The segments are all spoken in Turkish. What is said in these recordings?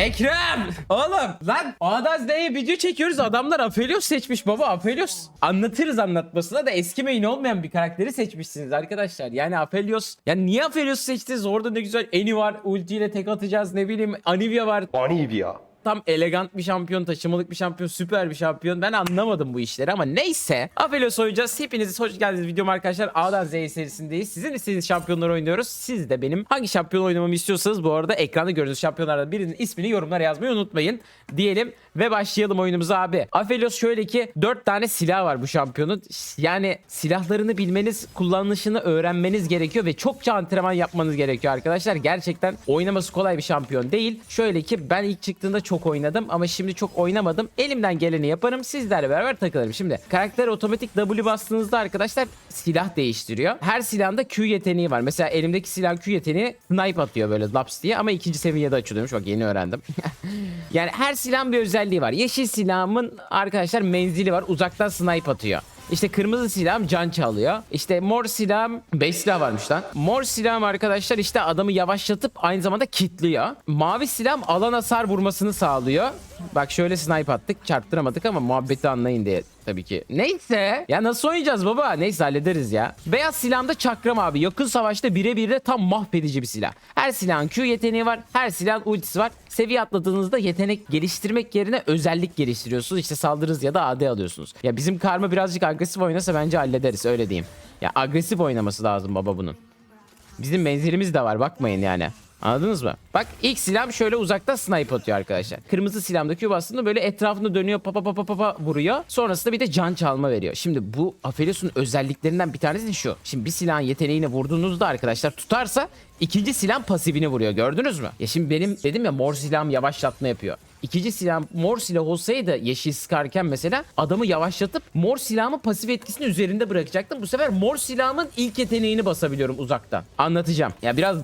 Ekrem! Oğlum lan Ağdaz D'ye video çekiyoruz adamlar Aphelios seçmiş baba Aphelios. Anlatırız anlatmasına da eski main olmayan bir karakteri seçmişsiniz arkadaşlar. Yani Aphelios. Yani niye Aphelios seçtiniz? Orada ne güzel Eni var ultiyle tek atacağız ne bileyim Anivia var. Anivia. Tam elegant bir şampiyon, taşımalık bir şampiyon, süper bir şampiyon. Ben anlamadım bu işleri ama neyse. Aphelios oynayacağız. Hepiniz hoş geldiniz videom arkadaşlar. A'dan Z'ye serisindeyiz. Sizin istediğiniz şampiyonları oynuyoruz. Siz de benim hangi şampiyon oynamamı istiyorsanız bu arada ekranda gördüğünüz şampiyonlardan birinin ismini yorumlara yazmayı unutmayın. Diyelim ve başlayalım oyunumuza abi. Aphelios şöyle ki 4 tane silah var bu şampiyonun. Yani silahlarını bilmeniz, kullanışını öğrenmeniz gerekiyor ve çokça antrenman yapmanız gerekiyor arkadaşlar. Gerçekten oynaması kolay bir şampiyon değil. Şöyle ki ben ilk çıktığında çok oynadım ama şimdi çok oynamadım. Elimden geleni yaparım. Sizlerle beraber takılırım. Şimdi karakter otomatik W bastığınızda arkadaşlar silah değiştiriyor. Her silahında Q yeteneği var. Mesela elimdeki silah Q yeteneği snipe atıyor böyle laps diye ama ikinci seviyede açılıyormuş. Bak yeni öğrendim. yani her silahın bir özelliği var. Yeşil silahımın arkadaşlar menzili var. Uzaktan snipe atıyor. İşte kırmızı silahım can çalıyor. İşte mor silahım 5 silah varmış lan. Mor silahım arkadaşlar işte adamı yavaşlatıp aynı zamanda kitliyor. Mavi silahım alan hasar vurmasını sağlıyor. Bak şöyle snipe attık çarptıramadık ama muhabbeti anlayın diye tabii ki. Neyse. Ya nasıl oynayacağız baba? Neyse hallederiz ya. Beyaz silahımda çakram abi. Yakın savaşta birebir de tam mahvedici bir silah. Her silahın Q yeteneği var. Her silahın ultisi var. Seviye atladığınızda yetenek geliştirmek yerine özellik geliştiriyorsunuz. İşte saldırız ya da AD alıyorsunuz. Ya bizim karma birazcık agresif oynasa bence hallederiz öyle diyeyim. Ya agresif oynaması lazım baba bunun. Bizim menzilimiz de var bakmayın yani. Anladınız mı? Bak ilk silahım şöyle uzakta snipe atıyor arkadaşlar. Kırmızı silahımda Q bastığında böyle etrafında dönüyor papa papa papa vuruyor. Sonrasında bir de can çalma veriyor. Şimdi bu Aphelios'un özelliklerinden bir tanesi de şu. Şimdi bir silahın yeteneğini vurduğunuzda arkadaşlar tutarsa ikinci silah pasifini vuruyor. Gördünüz mü? Ya şimdi benim dedim ya mor silahım yavaşlatma yapıyor. İkinci silah mor silah olsaydı yeşil sıkarken mesela adamı yavaşlatıp mor silahımın pasif etkisini üzerinde bırakacaktım. Bu sefer mor silahımın ilk yeteneğini basabiliyorum uzaktan. Anlatacağım. Ya biraz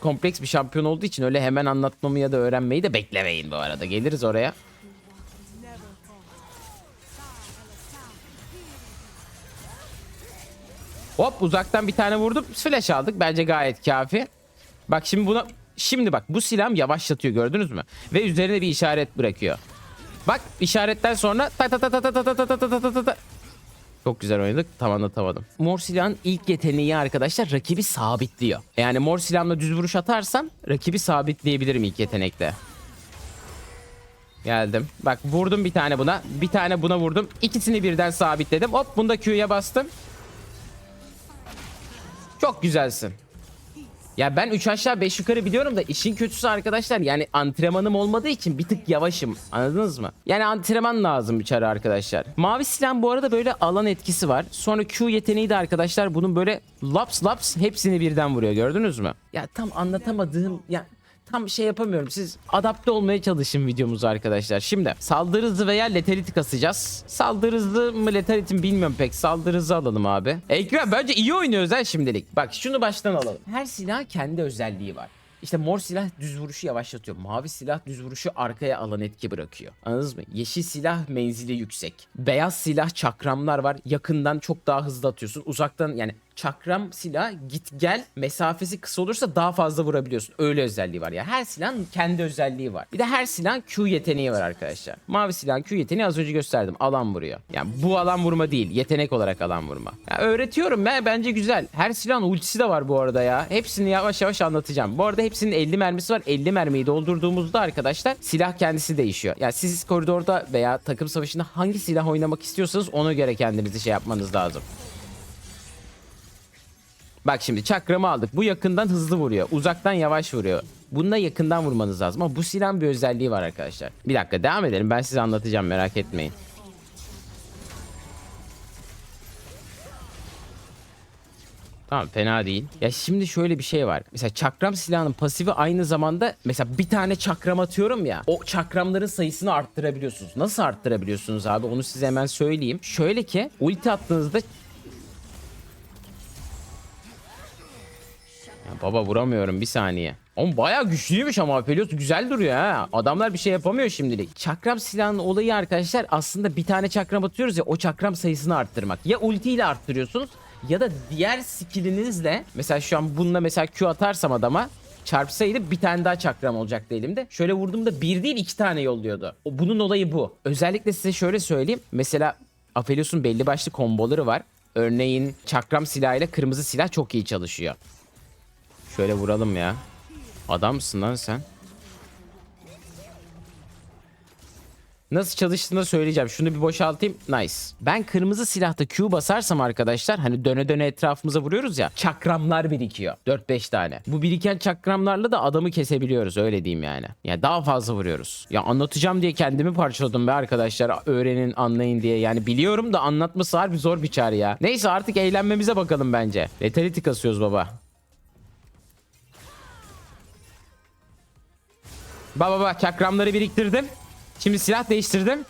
kompleks bir şampiyon olduğu için öyle hemen anlatmamı ya da öğrenmeyi de beklemeyin bu arada. Geliriz oraya. Hop uzaktan bir tane vurdum. Flash aldık. Bence gayet kafi. Bak şimdi buna şimdi bak bu silahım yavaşlatıyor gördünüz mü? Ve üzerine bir işaret bırakıyor. Bak işaretten sonra ta ta ta ta ta ta ta ta ta ta ta ta. Çok güzel oynadık. Tam anlatamadım. Mor ilk yeteneği arkadaşlar rakibi sabitliyor. Yani mor düz vuruş atarsam rakibi sabitleyebilirim ilk yetenekte. Geldim. Bak vurdum bir tane buna. Bir tane buna vurdum. İkisini birden sabitledim. Hop bunda Q'ya bastım. Çok güzelsin. Ya ben 3 aşağı 5 yukarı biliyorum da işin kötüsü arkadaşlar yani antrenmanım olmadığı için bir tık yavaşım. Anladınız mı? Yani antrenman lazım içeri arkadaşlar. Mavi silah bu arada böyle alan etkisi var. Sonra Q yeteneği de arkadaşlar bunun böyle laps laps hepsini birden vuruyor gördünüz mü? Ya tam anlatamadığım ya tam şey yapamıyorum. Siz adapte olmaya çalışın videomuzu arkadaşlar. Şimdi saldırı hızı veya letality kasacağız. Saldırı hızı mı letality mi bilmiyorum pek. Saldırı hızı alalım abi. Ekrem bence iyi oynuyoruz ha şimdilik. Bak şunu baştan alalım. Her silah kendi özelliği var. İşte mor silah düz vuruşu yavaşlatıyor. Mavi silah düz vuruşu arkaya alan etki bırakıyor. Anladınız mı? Yeşil silah menzili yüksek. Beyaz silah çakramlar var. Yakından çok daha hızlı atıyorsun. Uzaktan yani çakram silah git gel mesafesi kısa olursa daha fazla vurabiliyorsun. Öyle özelliği var ya. Her silahın kendi özelliği var. Bir de her silahın Q yeteneği var arkadaşlar. Mavi silahın Q yeteneği az önce gösterdim. Alan vuruyor. Yani bu alan vurma değil. Yetenek olarak alan vurma. Ya öğretiyorum ben. Bence güzel. Her silahın ultisi de var bu arada ya. Hepsini yavaş yavaş anlatacağım. Bu arada hepsinin 50 mermisi var. 50 mermiyi doldurduğumuzda arkadaşlar silah kendisi değişiyor. Yani siz koridorda veya takım savaşında hangi silah oynamak istiyorsanız ona göre kendinizi şey yapmanız lazım. Bak şimdi çakramı aldık. Bu yakından hızlı vuruyor. Uzaktan yavaş vuruyor. Bunda yakından vurmanız lazım ama bu silahın bir özelliği var arkadaşlar. Bir dakika devam edelim. Ben size anlatacağım merak etmeyin. Tamam fena değil. Ya şimdi şöyle bir şey var. Mesela çakram silahının pasifi aynı zamanda mesela bir tane çakram atıyorum ya. O çakramların sayısını arttırabiliyorsunuz. Nasıl arttırabiliyorsunuz abi? Onu size hemen söyleyeyim. Şöyle ki ulti attığınızda Ya baba vuramıyorum bir saniye. Oğlum bayağı güçlüymüş ama Aphelios güzel duruyor ha. Adamlar bir şey yapamıyor şimdilik. Çakram silahının olayı arkadaşlar aslında bir tane çakram atıyoruz ya o çakram sayısını arttırmak. Ya ulti ile arttırıyorsunuz ya da diğer skillinizle mesela şu an bununla mesela Q atarsam adama çarpsaydı bir tane daha çakram olacaktı elimde. Şöyle vurduğumda bir değil iki tane yolluyordu. O, bunun olayı bu. Özellikle size şöyle söyleyeyim. Mesela Aphelios'un belli başlı komboları var. Örneğin çakram silahıyla kırmızı silah çok iyi çalışıyor. Şöyle vuralım ya. Adamsın lan sen. Nasıl çalıştığını söyleyeceğim. Şunu bir boşaltayım. Nice. Ben kırmızı silahta Q basarsam arkadaşlar hani döne döne etrafımıza vuruyoruz ya. Çakramlar birikiyor. 4-5 tane. Bu biriken çakramlarla da adamı kesebiliyoruz öyle diyeyim yani. Ya daha fazla vuruyoruz. Ya anlatacağım diye kendimi parçaladım be arkadaşlar. Öğrenin anlayın diye. Yani biliyorum da anlatması harbi zor bir çare ya. Neyse artık eğlenmemize bakalım bence. Letality kasıyoruz baba. Baba bak çakramları biriktirdim. Şimdi silah değiştirdim.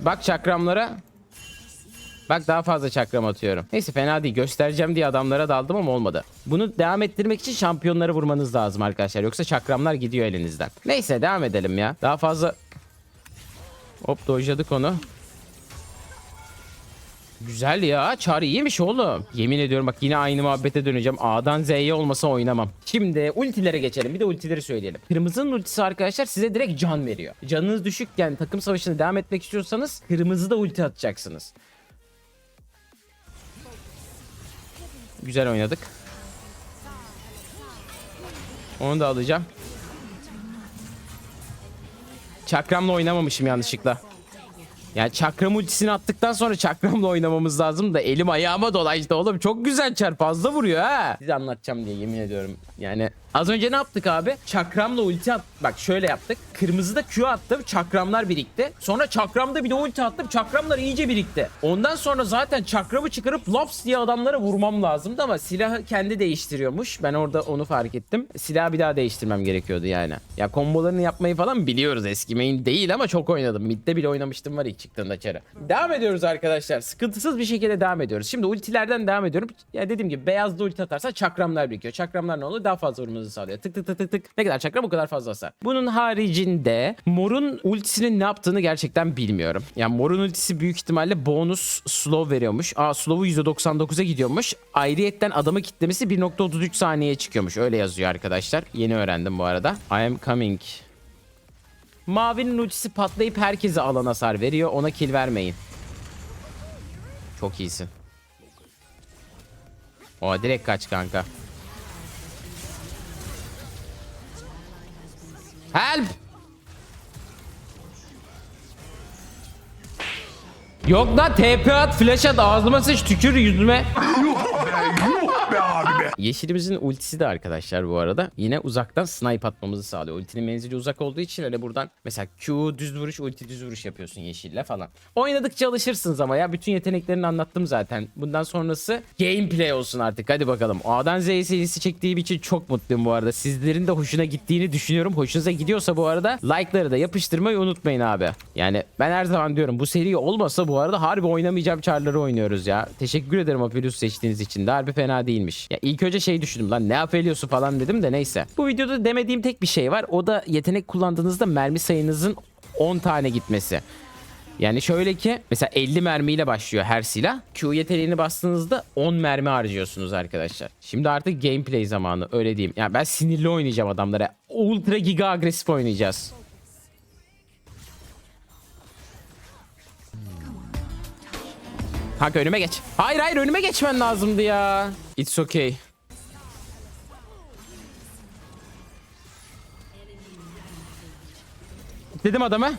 Bak çakramlara. Bak daha fazla çakram atıyorum. Neyse fena değil. Göstereceğim diye adamlara daldım ama olmadı. Bunu devam ettirmek için şampiyonları vurmanız lazım arkadaşlar. Yoksa çakramlar gidiyor elinizden. Neyse devam edelim ya. Daha fazla... Hop dojladık onu. Güzel ya. Çar iyiymiş oğlum. Yemin ediyorum bak yine aynı muhabbete döneceğim. A'dan Z'ye olmasa oynamam. Şimdi ultilere geçelim. Bir de ultileri söyleyelim. Kırmızının ultisi arkadaşlar size direkt can veriyor. Canınız düşükken takım savaşına devam etmek istiyorsanız kırmızıda ulti atacaksınız. Güzel oynadık. Onu da alacağım. Çakramla oynamamışım yanlışlıkla. Yani çakram ultisini attıktan sonra çakramla oynamamız lazım da elim ayağıma dolaştı oğlum. Çok güzel çar fazla vuruyor ha. Size anlatacağım diye yemin ediyorum. Yani az önce ne yaptık abi? Çakramla ulti at. Bak şöyle yaptık. Kırmızıda Q attım. Çakramlar birikti. Sonra çakramda bir de ulti attım. Çakramlar iyice birikti. Ondan sonra zaten çakramı çıkarıp lops diye adamlara vurmam lazımdı ama silahı kendi değiştiriyormuş. Ben orada onu fark ettim. Silahı bir daha değiştirmem gerekiyordu yani. Ya kombolarını yapmayı falan biliyoruz. Eski main değil ama çok oynadım. Mid'de bile oynamıştım var ilk çıktığında çarı. Devam ediyoruz arkadaşlar. Sıkıntısız bir şekilde devam ediyoruz. Şimdi ultilerden devam ediyorum. Ya dediğim gibi beyazda ulti atarsa çakramlar birikiyor. Çakramlar ne oluyor? Daha fazla vurmanızı sağlıyor. Tık tık tık tık tık. Ne kadar çakram o kadar fazla hasar. Bunun haricinde morun ultisinin ne yaptığını gerçekten bilmiyorum. Yani morun ultisi büyük ihtimalle bonus slow veriyormuş. Aa slow'u %99'a gidiyormuş. Ayrıyetten adamı kitlemesi 1.33 saniyeye çıkıyormuş. Öyle yazıyor arkadaşlar. Yeni öğrendim bu arada. I am coming. Mavinin ultisi patlayıp herkese alan hasar veriyor. Ona kill vermeyin. Çok iyisin. O direkt kaç kanka. Yok lan TP at, flash at, ağzıma sıç, tükür yüzüme. Yeşilimizin ultisi de arkadaşlar bu arada yine uzaktan snipe atmamızı sağlıyor. Ultinin menzili uzak olduğu için öyle buradan mesela Q düz vuruş, ulti düz vuruş yapıyorsun yeşille falan. Oynadıkça alışırsınız ama ya bütün yeteneklerini anlattım zaten. Bundan sonrası gameplay olsun artık. Hadi bakalım. A'dan Z'ye serisi çektiğim için çok mutluyum bu arada. Sizlerin de hoşuna gittiğini düşünüyorum. Hoşunuza gidiyorsa bu arada like'ları da yapıştırmayı unutmayın abi. Yani ben her zaman diyorum bu seri olmasa bu arada harbi oynamayacağım çarları oynuyoruz ya. Teşekkür ederim Apelius seçtiğiniz için de harbi fena değilmiş. Ya ilk önce şey düşündüm lan ne Apelius'u falan dedim de neyse. Bu videoda demediğim tek bir şey var. O da yetenek kullandığınızda mermi sayınızın 10 tane gitmesi. Yani şöyle ki mesela 50 mermiyle başlıyor her silah. Q yeteneğini bastığınızda 10 mermi harcıyorsunuz arkadaşlar. Şimdi artık gameplay zamanı öyle diyeyim. Yani ben sinirli oynayacağım adamlara. Ultra giga agresif oynayacağız. Kanka önüme geç. Hayır hayır önüme geçmen lazımdı ya. It's okay. Dedim adama.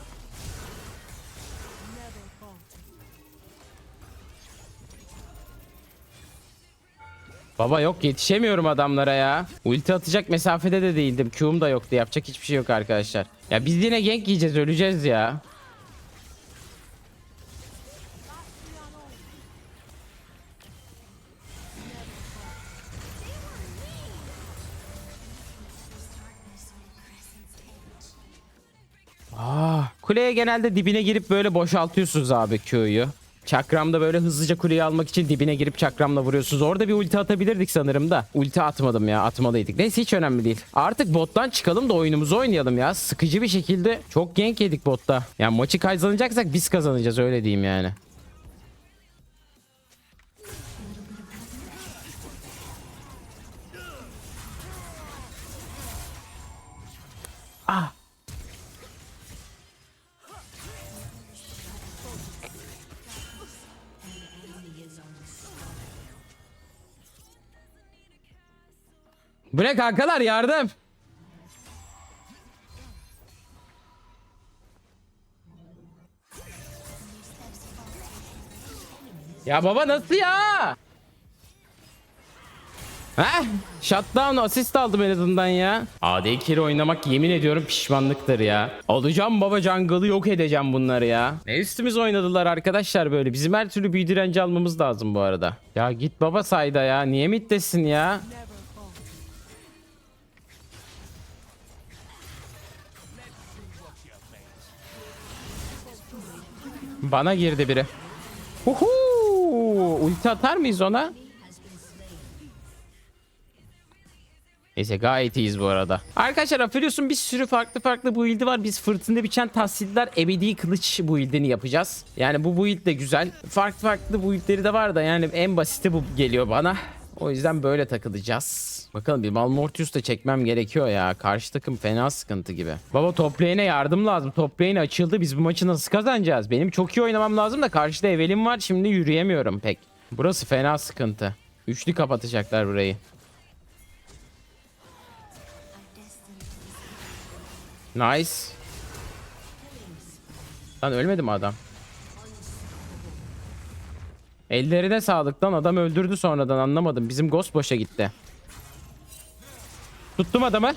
Baba yok yetişemiyorum adamlara ya. Ulti atacak mesafede de değildim. Q'um da yoktu. Yapacak hiçbir şey yok arkadaşlar. Ya biz yine gank yiyeceğiz öleceğiz ya. Kuleye genelde dibine girip böyle boşaltıyorsunuz abi Q'yu. Çakramda böyle hızlıca kuleyi almak için dibine girip çakramla vuruyorsunuz. Orada bir ulti atabilirdik sanırım da. Ulti atmadım ya atmalıydık. Neyse hiç önemli değil. Artık bottan çıkalım da oyunumuzu oynayalım ya. Sıkıcı bir şekilde çok gank yedik botta. Yani maçı kazanacaksak biz kazanacağız öyle diyeyim yani. Ah. Bu ne kankalar yardım. Ya baba nasıl ya? Heh, shutdown asist aldım en azından ya. AD carry oynamak yemin ediyorum pişmanlıktır ya. Alacağım baba jungle'ı yok edeceğim bunları ya. Ne üstümüz oynadılar arkadaşlar böyle. Bizim her türlü büyü direnci almamız lazım bu arada. Ya git baba sayda ya. Niye mittesin ya? Bana girdi biri. Uhu! Ulti atar mıyız ona? Neyse gayet iyiyiz bu arada. Arkadaşlar Aphelios'un bir sürü farklı farklı build'i var. Biz fırtında biçen tahsiller ebedi kılıç build'ini yapacağız. Yani bu build de güzel. Farklı farklı build'leri de var da yani en basiti bu geliyor bana. O yüzden böyle takılacağız. Bakalım bir Malmortius da çekmem gerekiyor ya. Karşı takım fena sıkıntı gibi. Baba top lane'e yardım lazım. Top lane açıldı. Biz bu maçı nasıl kazanacağız? Benim çok iyi oynamam lazım da karşıda Evelyn var. Şimdi yürüyemiyorum pek. Burası fena sıkıntı. Üçlü kapatacaklar burayı. Nice. Lan ölmedi mi adam? Ellerine sağlık lan adam öldürdü sonradan anlamadım. Bizim Ghost boşa gitti. Tuttum adamı.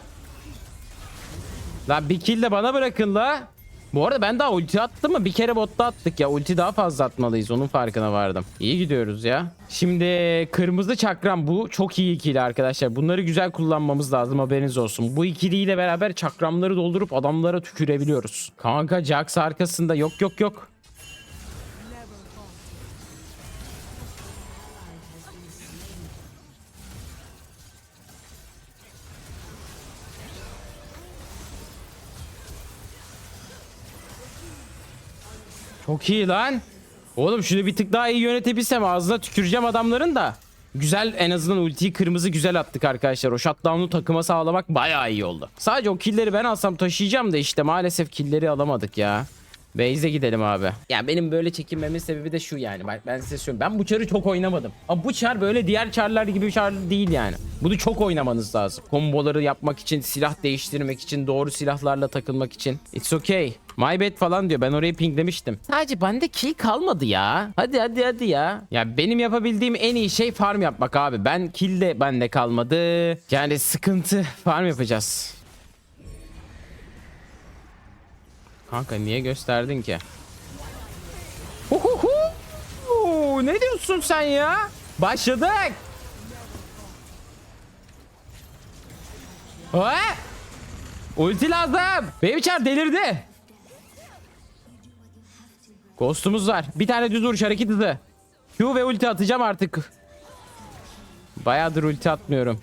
Lan bir kill de bana bırakın la. Bu arada ben daha ulti attım mı? Bir kere botta attık ya. Ulti daha fazla atmalıyız. Onun farkına vardım. İyi gidiyoruz ya. Şimdi kırmızı çakram bu. Çok iyi ikili arkadaşlar. Bunları güzel kullanmamız lazım haberiniz olsun. Bu ikiliyle beraber çakramları doldurup adamlara tükürebiliyoruz. Kanka Jax arkasında. Yok yok yok. Çok iyi lan. Oğlum şunu bir tık daha iyi yönetebilsem ağzına tüküreceğim adamların da. Güzel en azından ultiyi kırmızı güzel attık arkadaşlar. O shutdown'u takıma sağlamak bayağı iyi oldu. Sadece o killleri ben alsam taşıyacağım da işte maalesef killleri alamadık ya. Base'e gidelim abi. Ya benim böyle çekinmemin sebebi de şu yani. Bak ben size söyleyeyim. Ben bu çarı çok oynamadım. Ama bu çar böyle diğer çarlar gibi bir çar değil yani. Bunu çok oynamanız lazım. Komboları yapmak için, silah değiştirmek için, doğru silahlarla takılmak için. It's okay. My bad falan diyor. Ben orayı pinglemiştim. Sadece bende kill kalmadı ya. Hadi hadi hadi ya. Ya benim yapabildiğim en iyi şey farm yapmak abi. Ben kill de bende kalmadı. Yani sıkıntı. Farm yapacağız. Kanka niye gösterdin ki? Huhuhu! Ne diyorsun sen ya? Başladık. Ha? Ulti lazım. Çar delirdi. Ghost'umuz var. Bir tane düz vuruş hareket hızı. Q ve ulti atacağım artık. Bayağıdır ulti atmıyorum.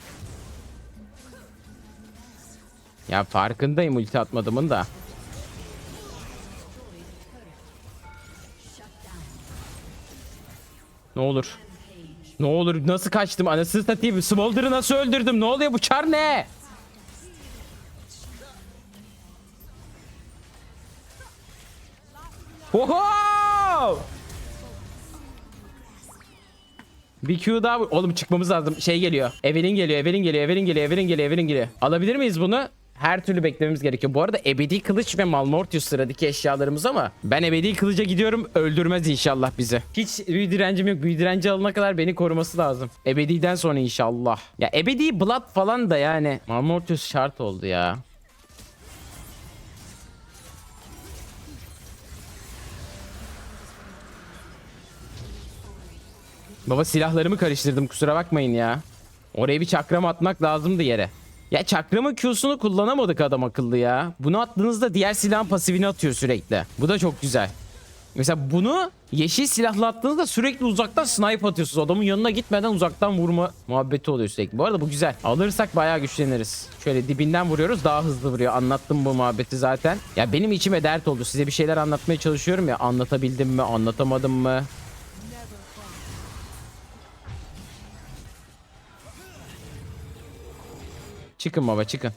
Ya farkındayım ulti atmadımın da. Ne olur. Ne olur nasıl kaçtım anasını satayım. Smolder'ı nasıl öldürdüm? Ne oluyor bu çar ne? Oho! Bir Q daha oğlum çıkmamız lazım. Şey geliyor. Evelyn geliyor. Evelyn geliyor. Evelyn geliyor. Evelyn geliyor. Evelyn geliyor. Alabilir miyiz bunu? Her türlü beklememiz gerekiyor. Bu arada ebedi kılıç ve Malmortius sıradaki eşyalarımız ama ben ebedi kılıca gidiyorum. Öldürmez inşallah bizi. Hiç büyü direncim yok. Büyü direnci alana kadar beni koruması lazım. Ebediden sonra inşallah. Ya ebedi blood falan da yani. Malmortius şart oldu ya. Baba silahlarımı karıştırdım kusura bakmayın ya. Oraya bir çakram atmak lazımdı yere. Ya çakramın Q'sunu kullanamadık adam akıllı ya. Bunu attığınızda diğer silahın pasifini atıyor sürekli. Bu da çok güzel. Mesela bunu yeşil silahla attığınızda sürekli uzaktan snipe atıyorsunuz. Adamın yanına gitmeden uzaktan vurma muhabbeti oluyor sürekli. Bu arada bu güzel. Alırsak bayağı güçleniriz. Şöyle dibinden vuruyoruz daha hızlı vuruyor. Anlattım bu muhabbeti zaten. Ya benim içime dert oldu. Size bir şeyler anlatmaya çalışıyorum ya. Anlatabildim mi anlatamadım mı? Çıkın baba çıkın.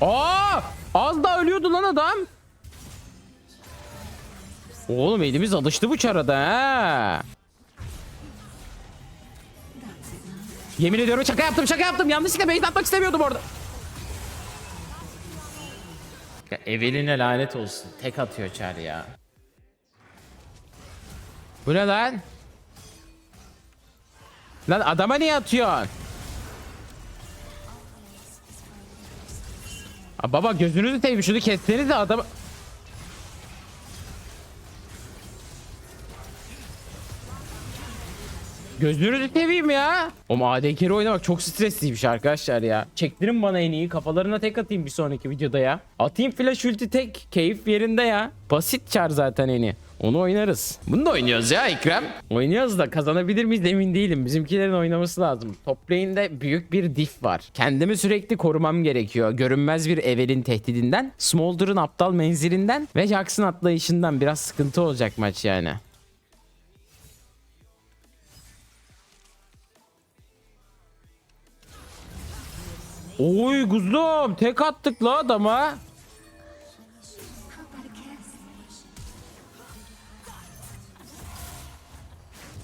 Aa! Az daha ölüyordu lan adam. Oğlum elimiz alıştı bu çarada ha. Yemin ediyorum şaka yaptım şaka yaptım. Yanlışlıkla bait atmak istemiyordum orada. Eveline lanet olsun. Tek atıyor çar ya. Bu ne lan? Lan adama niye atıyorsun? Aa, baba gözünüzü seveyim şunu kesseniz de adam... Gözünüzü seveyim ya. O AD carry oynamak çok stresliymiş arkadaşlar ya. Çektirin bana en iyi. Kafalarına tek atayım bir sonraki videoda ya. Atayım flash ulti tek. Keyif yerinde ya. Basit çar zaten en iyi. Onu oynarız. Bunu da oynuyoruz ya Ekrem. Oynuyoruz da kazanabilir miyiz emin değilim. Bizimkilerin oynaması lazım. Top lane'de büyük bir diff var. Kendimi sürekli korumam gerekiyor. Görünmez bir Evel'in tehdidinden, Smolder'ın aptal menzilinden ve Jax'ın atlayışından biraz sıkıntı olacak maç yani. Oy kuzum tek attık la adama.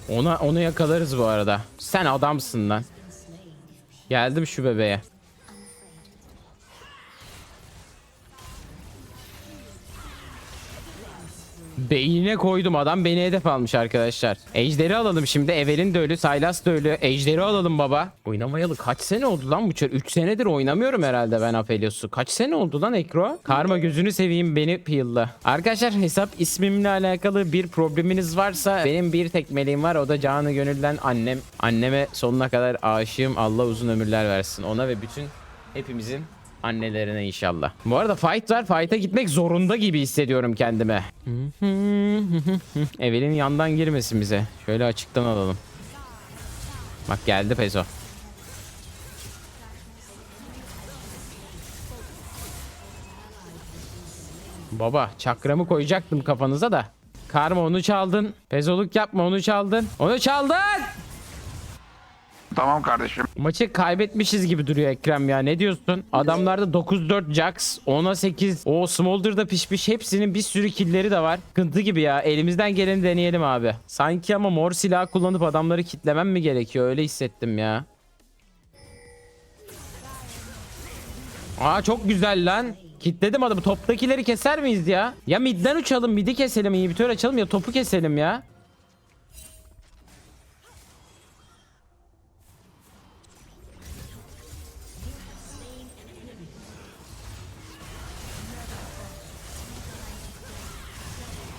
Ona onu yakalarız bu arada. Sen adamsın lan. Geldim şu bebeğe. Beynine koydum adam beni hedef almış arkadaşlar. Ejderi alalım şimdi. Evelin de Saylas da ölü. Ejderi alalım baba. Oynamayalı kaç sene oldu lan bu çar? 3 senedir oynamıyorum herhalde ben Aphelios'u. Kaç sene oldu lan Ekro? Karma gözünü seveyim beni peel'la. Arkadaşlar hesap ismimle alakalı bir probleminiz varsa benim bir tek meleğim var. O da canı gönülden annem. Anneme sonuna kadar aşığım. Allah uzun ömürler versin. Ona ve bütün hepimizin annelerine inşallah. Bu arada fight var. Fight'a gitmek zorunda gibi hissediyorum kendime. Evelin yandan girmesin bize. Şöyle açıktan alalım. Bak geldi Pezo. Baba çakramı koyacaktım kafanıza da. Karma onu çaldın. Pezoluk yapma onu çaldın. Onu çaldın. Tamam kardeşim. Maçı kaybetmişiz gibi duruyor Ekrem ya. Ne diyorsun? Adamlarda 9-4 Jax, 10'a 8. O Smolder'da pişmiş. Hepsinin bir sürü killleri de var. Sıkıntı gibi ya. Elimizden geleni deneyelim abi. Sanki ama mor silah kullanıp adamları kitlemem mi gerekiyor? Öyle hissettim ya. Aa çok güzel lan. Kitledim adamı. Toptakileri keser miyiz ya? Ya midden uçalım, midi keselim, inhibitör açalım ya topu keselim ya.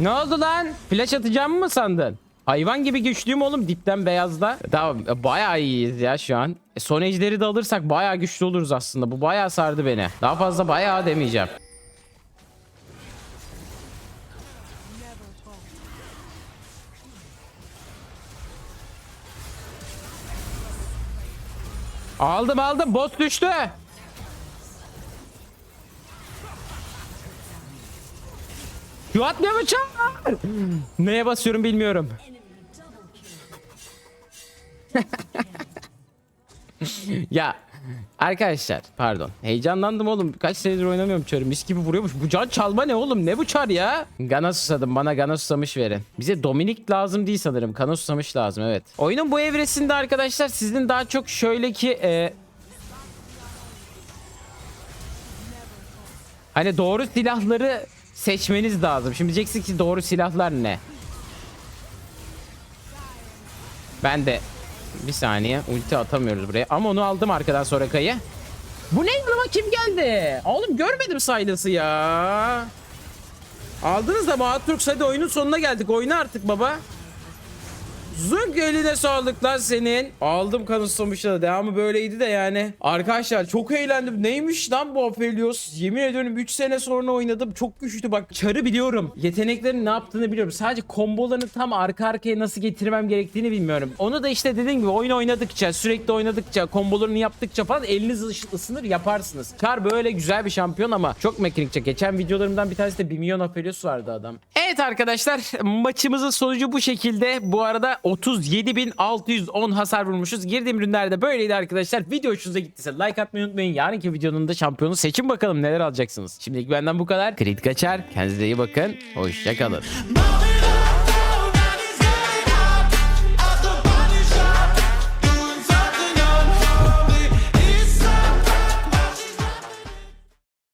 Ne oldu lan? Flash atacağımı mı sandın? Hayvan gibi güçlüyüm oğlum dipten beyazda. Tamam bayağı iyiyiz ya şu an. E, son ejderi de alırsak bayağı güçlü oluruz aslında. Bu bayağı sardı beni. Daha fazla bayağı demeyeceğim. Aldım aldım. Boss düştü. Şu atmıyor mu çar? Neye basıyorum bilmiyorum. ya arkadaşlar pardon. Heyecanlandım oğlum. Kaç senedir oynamıyorum çarı. Mis gibi vuruyormuş. Bu can çalma ne oğlum? Ne bu çar ya? Gana susadım. Bana Gana susamış verin. Bize Dominik lazım değil sanırım. Gana susamış lazım evet. Oyunun bu evresinde arkadaşlar sizin daha çok şöyle ki e, Hani doğru silahları seçmeniz lazım. Şimdi diyeceksin ki doğru silahlar ne? Ben de bir saniye ulti atamıyoruz buraya. Ama onu aldım arkadan sonra kayı. Bu ne yanıma kim geldi? Oğlum görmedim Silas'ı ya. Aldınız da Bahaturk hadi oyunun sonuna geldik. Oyna artık baba. Zünk eline sağlık lan senin. Aldım kanıtlamışla da devamı böyleydi de yani. Arkadaşlar çok eğlendim. Neymiş lan bu Aphelios? Yemin ediyorum 3 sene sonra oynadım. Çok güçlü bak. Çarı biliyorum. Yeteneklerin ne yaptığını biliyorum. Sadece kombolarını tam arka arkaya nasıl getirmem gerektiğini bilmiyorum. Onu da işte dediğim gibi oyun oynadıkça, sürekli oynadıkça, kombolarını yaptıkça falan eliniz ıs- ısınır yaparsınız. Çar böyle güzel bir şampiyon ama çok mekanikçe. Geçen videolarımdan bir tanesi de 1 milyon Aphelios vardı adam. Evet arkadaşlar maçımızın sonucu bu şekilde. Bu arada 37.610 hasar vurmuşuz. Girdiğim ürünlerde böyleydi arkadaşlar. Video hoşunuza gittiyse like atmayı unutmayın. Yarınki videonun da şampiyonu seçin bakalım neler alacaksınız. Şimdilik benden bu kadar. Kritik açar. Kendinize iyi bakın. Hoşçakalın.